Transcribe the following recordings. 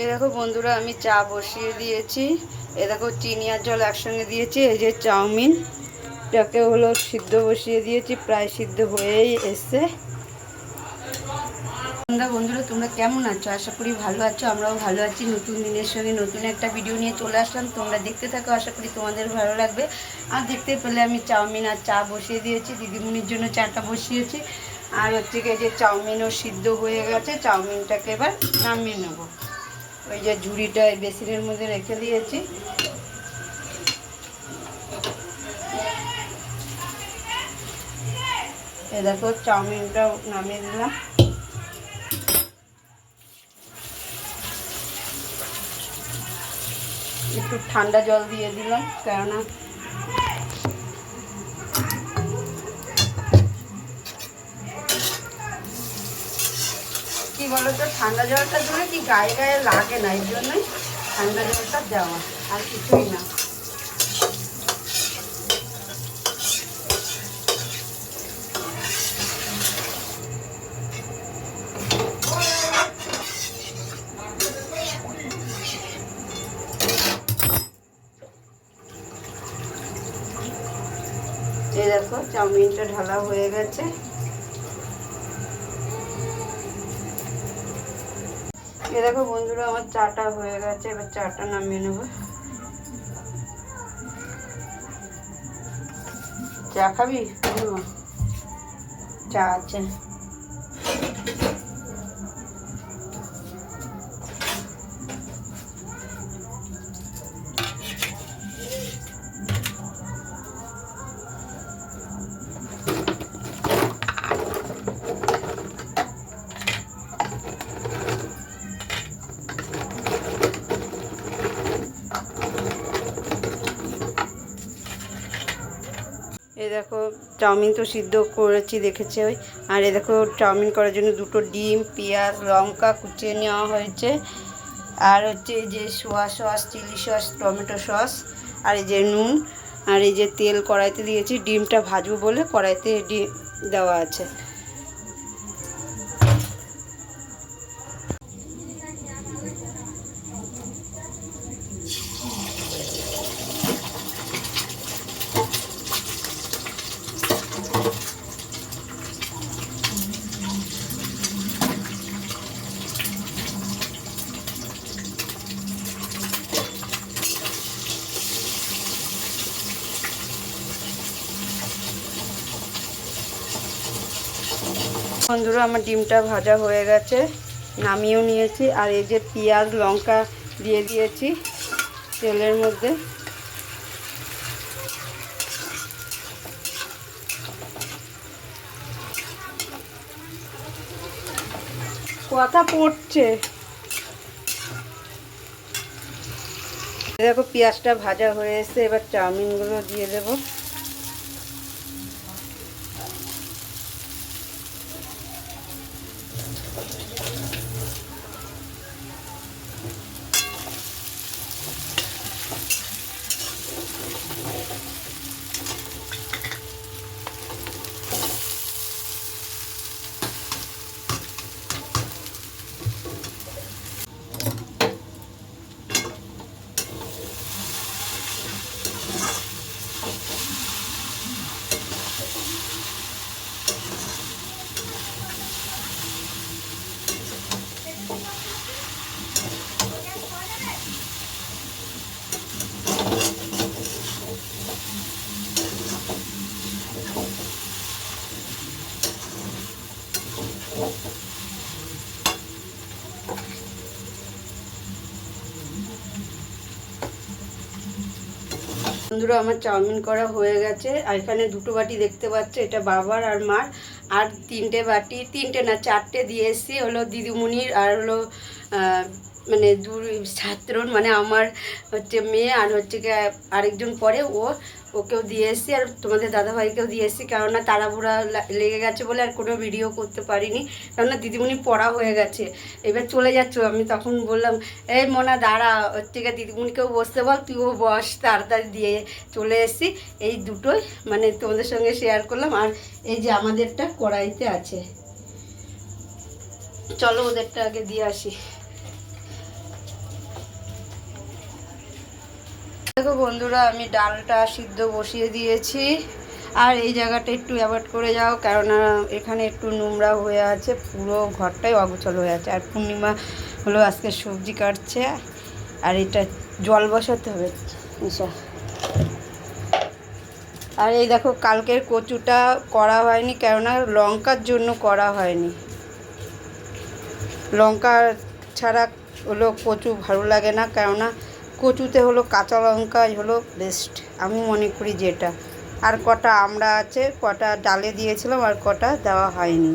এই দেখো বন্ধুরা, আমি চা বসিয়ে দিয়েছি। এ দেখো চিনি আর জল একসঙ্গে দিয়েছি, এই যে চাউমিন। এটাকে হলো সিদ্ধ বসিয়ে দিয়েছি, প্রায় সিদ্ধ হয়েই এসছে। তোমরা বন্ধুরা, তোমরা কেমন আছো? আশা করি ভালো আছো, আমরাও ভালো আছি। নতুন দিনের সঙ্গে নতুন একটা ভিডিও নিয়ে চলে আসলাম। তোমরা দেখতে থাকো, আশা করি তোমাদের ভালো লাগবে। আর দেখতে পেলে আমি চাউমিন আর চা বসিয়ে দিয়েছি, দিদিমণির জন্য চাটা বসিয়েছি। আর হচ্ছে গিয়ে যে চাউমিনও সিদ্ধ হয়ে গেছে, চাউমিনটাকে এবার নামিয়ে নেব। ওই যে ঝুড়িটা বেসিনের মধ্যে রেখে দিয়েছি। এ দেখো চাউমিনটাও নামিয়ে দিলাম। একটু ঠান্ডা জল দিয়ে দিলাম, কেননা বলতো ঠান্ডা জলটা দিলে কি গায়ে গায়ে লাগে না? এর জন্যই ঠান্ডা জলটা দেওয়া, আর কিছুই না। এই দেখো, চাউমিনটা ঢালা হয়ে গেছে। এ দেখো বন্ধুরা, আমার চাটা হয়ে গেছে, এবার চাটা নামিয়ে নেব। চা খাবি? চা আছে। চাউমিন তো সিদ্ধ করেছি দেখেছে ওই। আর এ দেখো, চাউমিন করার জন্য দুটো ডিম, পেঁয়াজ, লঙ্কা কুচিয়ে নেওয়া হয়েছে। আর হচ্ছে এই যে soya sauce, chilli sauce, tomato sauce, আর এই যে নুন, আর এই যে তেল কড়াইতে দিয়েছি। ডিমটা ভাজবো বলে কড়াইতে ডিম দেওয়া আছে। বন্ধুরা আমার ডিমটা ভাজা হয়ে গেছে, নামিয়েও নিয়েছি। আর এই যে পেঁয়াজ, লঙ্কা দিয়ে দিয়েছি তেলের মধ্যে। কথা পড়ছে। দেখো পেঁয়াজটা ভাজা হয়ে এসে এবার চাউমিনগুলো দিয়ে দেবো। বন্ধুরা, আমার চাউমিন করা হয়ে গেছে। আর এখানে দুটো বাটি দেখতে পাচ্ছ, এটা বাবার আর মার। আর তিনটে বাটি, তিনটে না, চারটে দিয়ে এসছি হলো দিদিমণির আর হলো মানে দু ছাত্রর মানে আমার হচ্ছে মেয়ে আর হচ্ছে আরেকজন পরে ও, ওকেও দিয়ে এসছি আর তোমাদের দাদাভাইকেও দিয়ে এসছি। কেননা তাড়াহুড়া লেগে গেছে বলে আর কোনো ভিডিও করতে পারিনি। কেননা দিদিমণি পড়া হয়ে গেছে। এবার চলে যাচ্ছ। আমি তখন বললাম, এই মোনা, দাঁড়া। হচ্ছে গিয়ে দিদিমণিকেও বসতে বল। তুইও বস, তাড়াতাড়ি দিয়ে চলে এসছি। এই দুটোই মানে তোমাদের সঙ্গে শেয়ার করলাম। আর এই যে আমাদেরটা কড়াইতে আছে। চলো ওদেরটা আগে দিয়ে আসি। দেখো বন্ধুরা, আমি ডালটা সিদ্ধ বসিয়ে দিয়েছি। আর এই জায়গাটা একটু অ্যাভয়েড করে যাও, কেননা এখানে একটু নোংরা হয়ে আছে, পুরো ঘরটাই অগোছল হয়ে আছে। আর পূর্ণিমা হলো আজকে সবজি কাটছে, আর এটা জল বসাতে হবে ঈশা আর এই দেখো, কালকের কচুটা করা হয়নি, কেননা লঙ্কার জন্য করা হয়নি। লঙ্কা ছাড়া হলো কচু ভালো লাগে না, কেননা কচুতে হলো কাঁচা লঙ্কাই হলো বেস্ট আমি মনে করি যেটা। আর কটা আমরা আছে, কটা ডালে দিয়েছিলাম আর কটা দেওয়া হয়নি।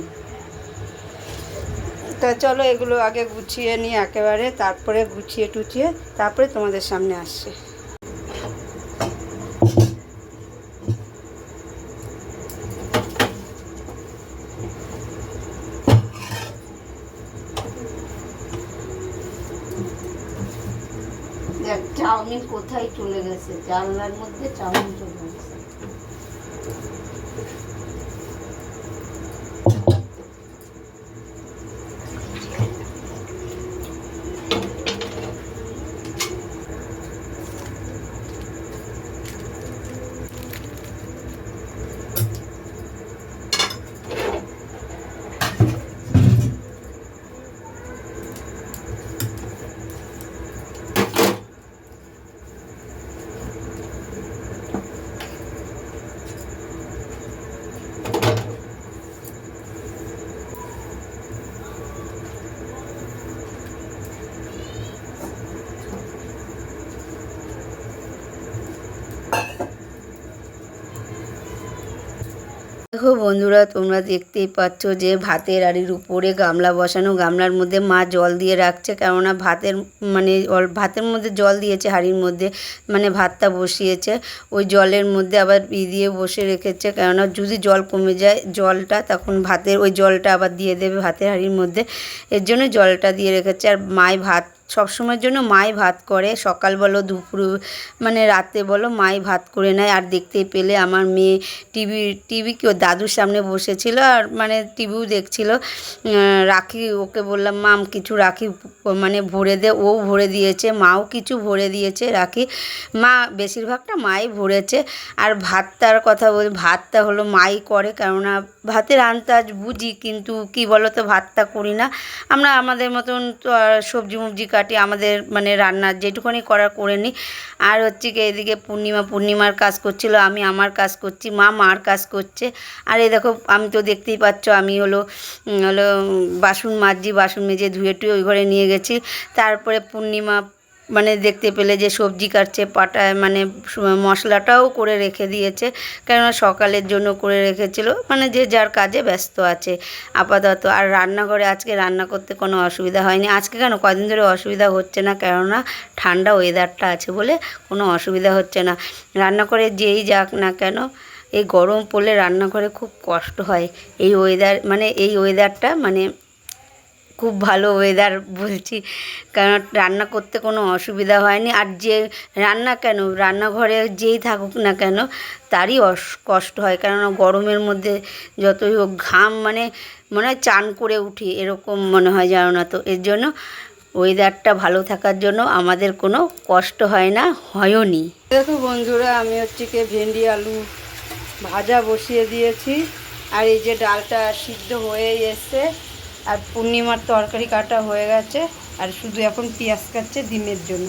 তা চলো এগুলো আগে গুছিয়ে নিই একেবারে, তারপরে গুছিয়ে টুছিয়ে, তারপরে তোমাদের সামনে আসছে দেখ চাউমিন কোথায় চলে গেছে? জানলার মধ্যে চাউমিন চলে গেছে। দেখো বন্ধুরা, তোমরা দেখতেই পাচ্ছ যে ভাতের আড়ির উপরে গামলা বসানো, গামলার মধ্যে মা জল দিয়ে রাখছে কেননা ভাতের মানে ভাতের মধ্যে জল দিয়েছে, হাঁড়ির মধ্যে মানে ভাতটা বসিয়েছে। ওই জলের মধ্যে আবার ই দিয়ে বসে রেখেছে কেননা যদি জল কমে যায়, জলটা তখন ভাতের, ওই জলটা আবার দিয়ে দেবে ভাতের হাঁড়ির মধ্যে। এর জন্য জলটা দিয়ে রেখেছে। আর মায় ভাত সবসময়ের জন্য মাই ভাত করে। সকাল বলো, দুপুর মানে রাতে বলো, মাই ভাত করে নেয়। আর দেখতে পেলে আমার মেয়ে টিভি টিভি কি ওর দাদুর সামনে বসেছিল আর মানে টিভিও দেখছিল। রাখি, ওকে বললাম মাম কিছু রাখি মানে ভরে দে। ও ভরে দিয়েছে, মাও কিছু ভরে দিয়েছে রাখি। মা, বেশিরভাগটা মাই ভরেছে। আর ভাতটার কথা বল, ভাতটা হলো মাই করে। কেননা ভাতের আন্দাজ বুঝি, কিন্তু কি বলো তো ভাতটা করি না। আমরা আমাদের মতন তো আর সবজি মুবজি কাটি আমাদের মানে রান্নার যেটুকুনি করার করে নিই। আর হচ্ছে কি এদিকে পূর্ণিমা, পূর্ণিমার কাজ করছিল, আমি আমার কাজ করছি, মা মার কাজ করছে। আর এই দেখো, আমি তো দেখতেই পাচ্ছ, আমি হলো হলো, বাসন মাজছি বাসন মেজে ধুয়ে টুয়ে ওই ঘরে নিয়ে গেছি। তারপরে পূর্ণিমা মানে দেখতে পেলে যে সবজি কাটছে পাটায় মানে মশলাটাও করে রেখে দিয়েছে। কেননা সকালের জন্য করে রেখেছিল। মানে যে যার কাজে ব্যস্ত আছে আপাতত। আর রান্নাঘরে আজকে রান্না করতে কোনো অসুবিধা হয়নি। আজকে কেন? কদিন ধরে অসুবিধা হচ্ছে না। কেননা ঠান্ডা ওয়েদারটা আছে বলে কোনো অসুবিধা হচ্ছে না। রান্নাঘরে যেই যাক না কেন, এই গরম পড়লে রান্নাঘরে খুব কষ্ট হয়। এই ওয়েদার মানে এই ওয়েদারটা মানে খুব ভালো ওয়েদার বলছি। কারণ রান্না করতে কোনো অসুবিধা হয়নি। আর যে রান্না কেন, রান্নাঘরে যেই থাকুক না কেন, তারই কষ্ট হয়। কেননা গরমের মধ্যে যতই হোক ঘাম মানে মনে হয় চান করে উঠি। এরকম মনে হয় জানো না তো। এর জন্য ওয়েদারটা ভালো থাকার জন্য আমাদের কোনো কষ্ট হয় না হয়ও নি দেখো বন্ধুরা, আমি হচ্ছে কি ভেন্ডি, আলু ভাজা বসিয়ে দিয়েছি। আর এই যে ডালটা সিদ্ধ হয়েই এসছে। আর পূর্ণিমার তরকারি কাটা হয়ে গেছে আর শুধু এখন পেঁয়াজ কাটছে ডিমের জন্য।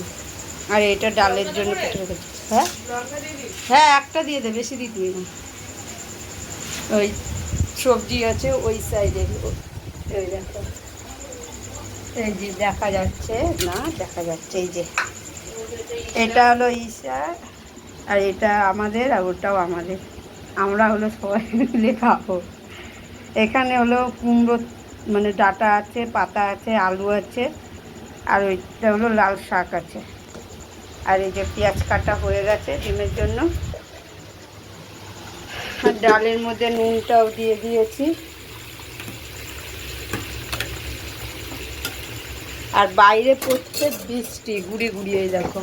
আর এটা ডালের জন্য কেটে রেখেছি। হ্যাঁ? হ্যাঁ একটা দিয়ে দে বেশি দিতে না। ওই সবজি আছে ওই সাইডে এই দেখো। এই যে দেখা যাচ্ছে না দেখা যাচ্ছে এই যে। এটা হলো ঈশা আর এটা আমাদের আর ওটাও আমাদের। আমরা হলো সবাই মিলে খাব। এখানে হলো কুমড়ো মানে ডাটা আছে, পাতা আছে, আলু আছে, আর ওইটা হলো লাল শাক আছে। আর এই যে পেঁয়াজ কাটা হয়ে গেছে ডিমের জন্য। আর ডালের মধ্যে নুনটাও দিয়ে দিয়েছি। আর বাইরে পড়ছে বৃষ্টি, গুড়ি গুড়ি, এই দেখো।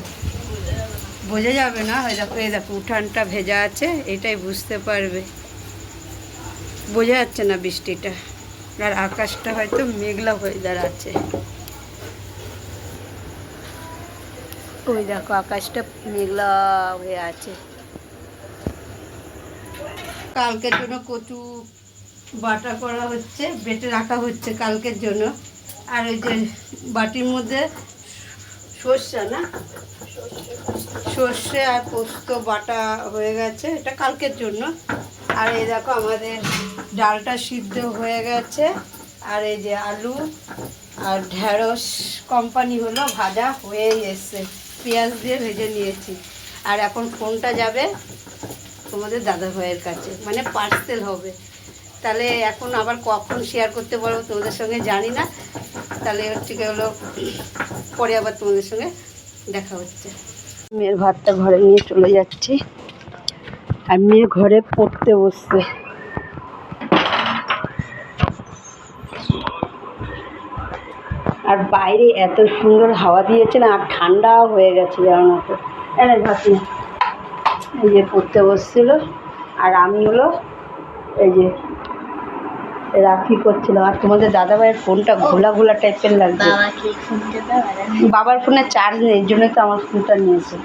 বোঝা যাবে না? ওই দেখো, এই দেখো, উঠানটা ভেজা আছে, এটাই বুঝতে পারবে। বোঝা যাচ্ছে না বৃষ্টিটা। আর আকাশটা হয়তো মেঘলা ওয়েদার আছে ওই দেখো, আকাশটা মেঘলা হয়ে আছে। কালকের জন্য কচু বাটা করা হচ্ছে, বেটে রাখা হচ্ছে কালকের জন্য। আর ওই যে বাটির মধ্যে সর্ষে না? সর্ষে আর পোস্ত বাটা হয়ে গেছে, এটা কালকের জন্য। আর এই দেখো আমাদের ডালটা সিদ্ধ হয়ে গেছে। আর এই যে আলু আর ঢেঁড়স কোম্পানি হলো, ভাজা হয়েই এসছে। পেঁয়াজ দিয়ে ভেজে নিয়েছি। আর এখন ফোনটা যাবে তোমাদের দাদা ভাইয়ের কাছে। মানে পার্সেল হবে। তাহলে এখন আবার কখন শেয়ার করতে পারব তোমাদের সঙ্গে জানি না। তাহলে হচ্ছে হলো, পরে আবার তোমাদের সঙ্গে দেখা হচ্ছে। মেয়ের ভাতটা ঘরে নিয়ে চলে যাচ্ছি। আর মেয়ে ঘরে পড়তে বসছে। আর বাইরে এত সুন্দর হাওয়া দিয়েছে না আর ঠান্ডাও হয়ে গেছে জানো তো। এনে ভাত এই যে পড়তে বসছিল আর আমি হলো এই যে রাখি করছিলাম। আর তোমাদের দাদাভাইয়ের ফোনটা ঘোলা ঘোলা টাইপের লাগছে। বাবার ফোনে চার্জ নেই এই জন্যই তো আমার ফোনটা নিয়েছে।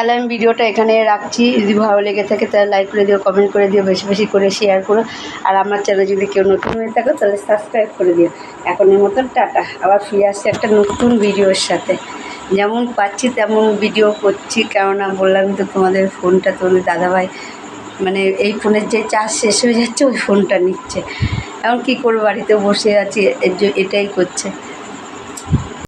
তাহলে আমি ভিডিওটা এখানে রাখছি। যদি ভালো লেগে থাকে তাহলে লাইক করে দিও কমেন্ট করে দিও, বেশি বেশি করে শেয়ার করো। আর আমার চ্যানেল যদি কেউ নতুন হয়ে থাকো, তাহলে সাবস্ক্রাইব করে দিও। এখনের মতন টাটা। আবার ফিরে আসছি একটা নতুন ভিডিওর সাথে। যেমন পাচ্ছি তেমন ভিডিও করছি। কেননা বললাম তো তোমাদের ফোনটা তোমাদের দাদাভাই মানে এই ফোনের যে চার্জ শেষ হয়ে যাচ্ছে, ওই ফোনটা নিচ্ছে। এখন কী করব, বাড়িতে বসে আছি এটাই করছে।